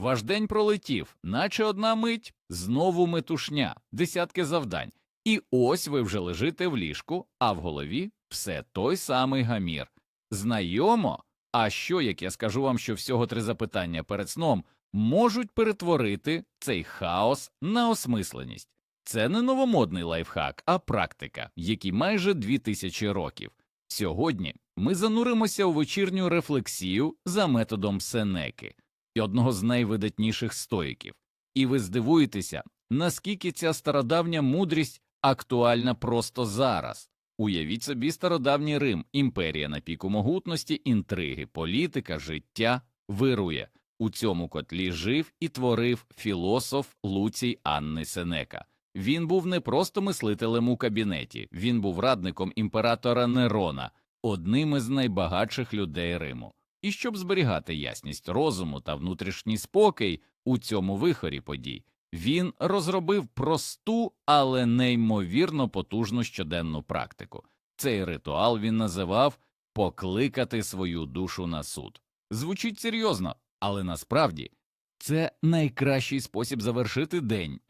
Ваш день пролетів, наче одна мить, знову метушня, десятки завдань. І ось ви вже лежите в ліжку, а в голові все той самий гамір. Знайомо? А що, як я скажу вам, що всього три запитання перед сном можуть перетворити цей хаос на осмисленість? Це не новомодний лайфхак, а практика, якій майже дві тисячі років. Сьогодні ми зануримося у вечірню рефлексію за методом Сенеки, одного з найвидатніших стоїків, і ви здивуєтеся, наскільки ця стародавня мудрість актуальна просто зараз. Уявіть собі стародавній Рим, імперія на піку могутності, інтриги, політика, життя вирує. У цьому котлі жив і творив філософ Луцій Анни Сенека. Він був не просто мислителем у кабінеті, він був радником імператора Нерона, одним із найбагатших людей Риму. І щоб зберігати ясність розуму та внутрішній спокій у цьому вихорі подій, він розробив просту, але неймовірно потужну щоденну практику. Цей ритуал він називав покликати свою душу на суд. Звучить серйозно, але насправді це найкращий спосіб завершити день.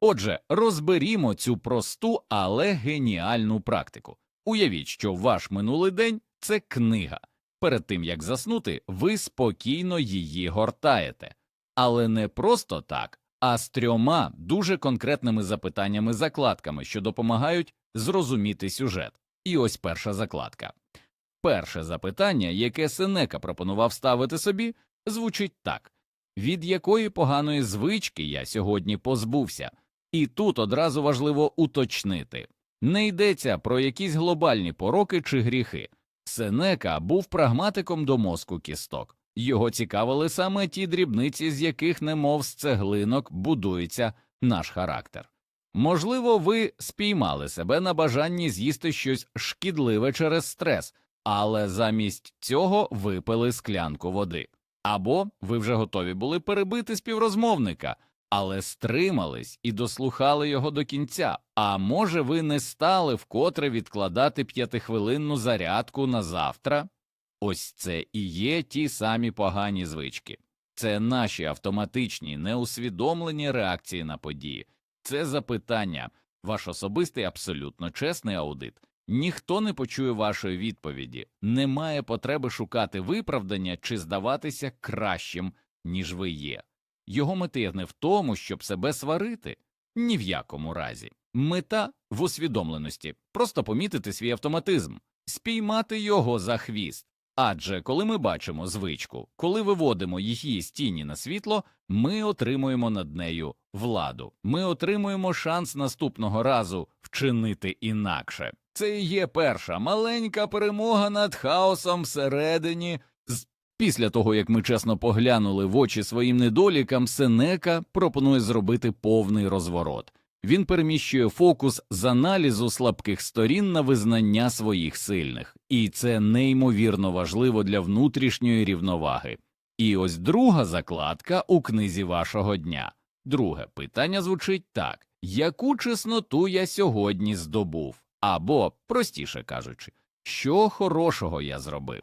Отже, розберімо цю просту, але геніальну практику. Уявіть, що ваш минулий день це книга. Перед тим як заснути, ви спокійно її гортаєте, але не просто так, а з трьома дуже конкретними запитаннями закладками, що допомагають зрозуміти сюжет. І ось перша закладка. Перше запитання, яке Сенека пропонував ставити собі, звучить так від якої поганої звички я сьогодні позбувся? І тут одразу важливо уточнити не йдеться про якісь глобальні пороки чи гріхи. Сенека був прагматиком до мозку кісток. Його цікавили саме ті дрібниці, з яких, немов з цеглинок, будується наш характер. Можливо, ви спіймали себе на бажанні з'їсти щось шкідливе через стрес, але замість цього випили склянку води. Або ви вже готові були перебити співрозмовника, але стримались і дослухали його до кінця. А може, ви не стали вкотре відкладати п'ятихвилинну зарядку на завтра? Ось це і є ті самі погані звички. Це наші автоматичні, неусвідомлені реакції на події. Це запитання, ваш особистий абсолютно чесний аудит. Ніхто не почує вашої відповіді, немає потреби шукати виправдання чи здаватися кращим, ніж ви є. Його мети не в тому, щоб себе сварити, ні в якому разі. Мета в усвідомленості просто помітити свій автоматизм, спіймати його за хвіст. Адже коли ми бачимо звичку, коли виводимо її з тіні на світло, ми отримуємо над нею владу, ми отримуємо шанс наступного разу вчинити інакше. Це і є перша маленька перемога над хаосом всередині. Після того, як ми чесно поглянули в очі своїм недолікам, Сенека пропонує зробити повний розворот. Він переміщує фокус з аналізу слабких сторін на визнання своїх сильних, і це неймовірно важливо для внутрішньої рівноваги. І ось друга закладка у книзі вашого дня. Друге питання звучить так: яку чесноту я сьогодні здобув? Або, простіше кажучи, що хорошого я зробив?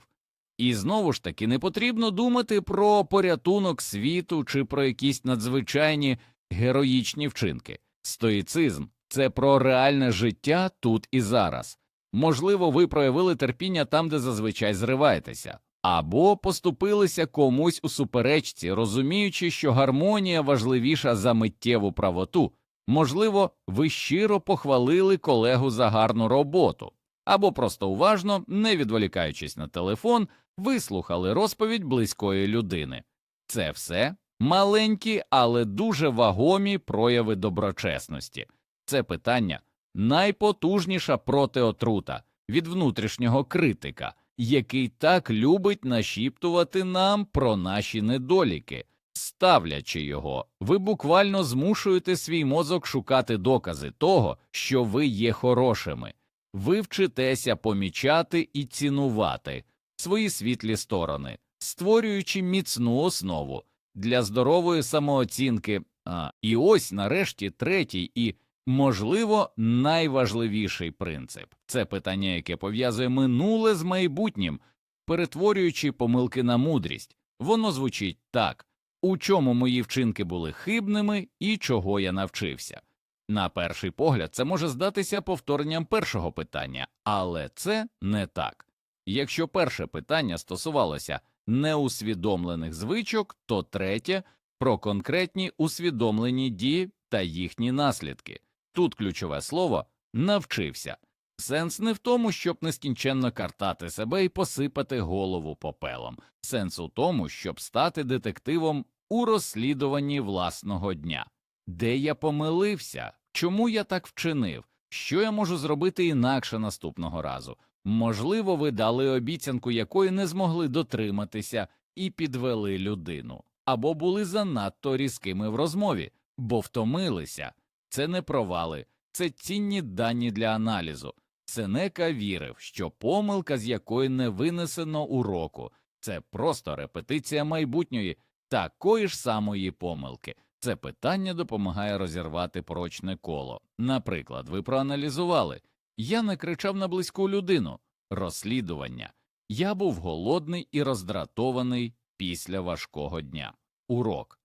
І знову ж таки не потрібно думати про порятунок світу чи про якісь надзвичайні героїчні вчинки. Стоїцизм це про реальне життя тут і зараз. Можливо, ви проявили терпіння там, де зазвичай зриваєтеся, або поступилися комусь у суперечці, розуміючи, що гармонія важливіша за миттєву правоту. Можливо, ви щиро похвалили колегу за гарну роботу, або просто уважно, не відволікаючись на телефон, вислухали розповідь близької людини. Це все маленькі, але дуже вагомі прояви доброчесності. Це питання найпотужніша протиотрута від внутрішнього критика, який так любить нашіптувати нам про наші недоліки. Ставлячи його, ви буквально змушуєте свій мозок шукати докази того, що ви є хорошими. Ви вчитеся помічати і цінувати свої світлі сторони, створюючи міцну основу для здорової самооцінки. А, і ось нарешті третій і, можливо, найважливіший принцип це питання, яке пов'язує минуле з майбутнім, перетворюючи помилки на мудрість. Воно звучить так у чому мої вчинки були хибними і чого я навчився. На перший погляд, це може здатися повторенням першого питання, але це не так. Якщо перше питання стосувалося неусвідомлених звичок, то третє про конкретні усвідомлені дії та їхні наслідки. Тут ключове слово навчився. Сенс не в тому, щоб нескінченно картати себе і посипати голову попелом. Сенс у тому, щоб стати детективом у розслідуванні власного дня. Де я помилився? Чому я так вчинив? Що я можу зробити інакше наступного разу? Можливо, ви дали обіцянку, якої не змогли дотриматися, і підвели людину, або були занадто різкими в розмові, бо втомилися. Це не провали, це цінні дані для аналізу. Сенека вірив, що помилка, з якої не винесено уроку, це просто репетиція майбутньої такої ж самої помилки. Це питання допомагає розірвати порочне коло. Наприклад, ви проаналізували я не кричав на близьку людину. Розслідування. Я був голодний і роздратований після важкого дня. Урок.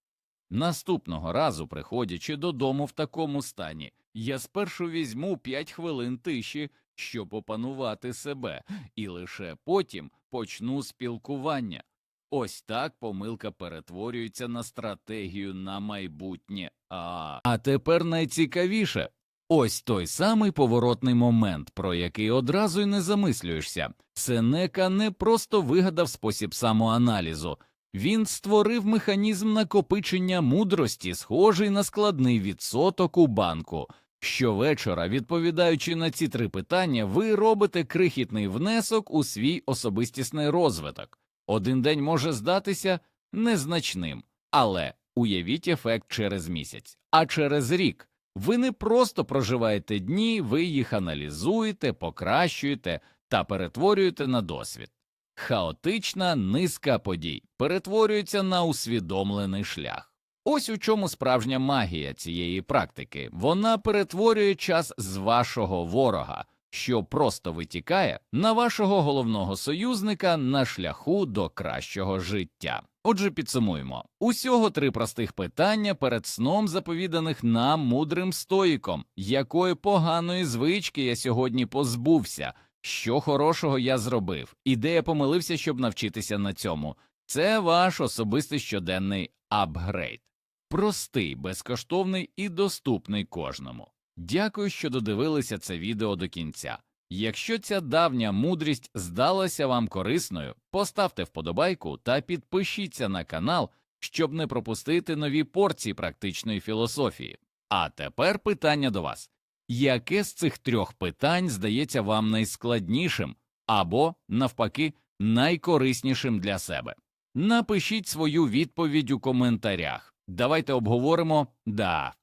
Наступного разу, приходячи додому в такому стані, я спершу візьму 5 хвилин тиші, щоб опанувати себе, і лише потім почну спілкування. Ось так помилка перетворюється на стратегію на майбутнє. А, а тепер найцікавіше ось той самий поворотний момент, про який одразу й не замислюєшся. Сенека не просто вигадав спосіб самоаналізу, він створив механізм накопичення мудрості, схожий на складний відсоток у банку. Щовечора, відповідаючи на ці три питання, ви робите крихітний внесок у свій особистісний розвиток. Один день може здатися незначним, але уявіть ефект через місяць, а через рік ви не просто проживаєте дні, ви їх аналізуєте, покращуєте та перетворюєте на досвід. Хаотична низка подій перетворюється на усвідомлений шлях. Ось у чому справжня магія цієї практики вона перетворює час з вашого ворога, що просто витікає, на вашого головного союзника на шляху до кращого життя. Отже, підсумуємо усього три простих питання перед сном заповіданих нам мудрим стоїком, якої поганої звички я сьогодні позбувся, що хорошого я зробив, і де я помилився, щоб навчитися на цьому. Це ваш особистий щоденний апгрейд. Простий, безкоштовний і доступний кожному. Дякую, що додивилися це відео до кінця. Якщо ця давня мудрість здалася вам корисною, поставте вподобайку та підпишіться на канал, щоб не пропустити нові порції практичної філософії. А тепер питання до вас: яке з цих трьох питань здається вам найскладнішим або, навпаки, найкориснішим для себе? Напишіть свою відповідь у коментарях. Давайте обговоримо. Да,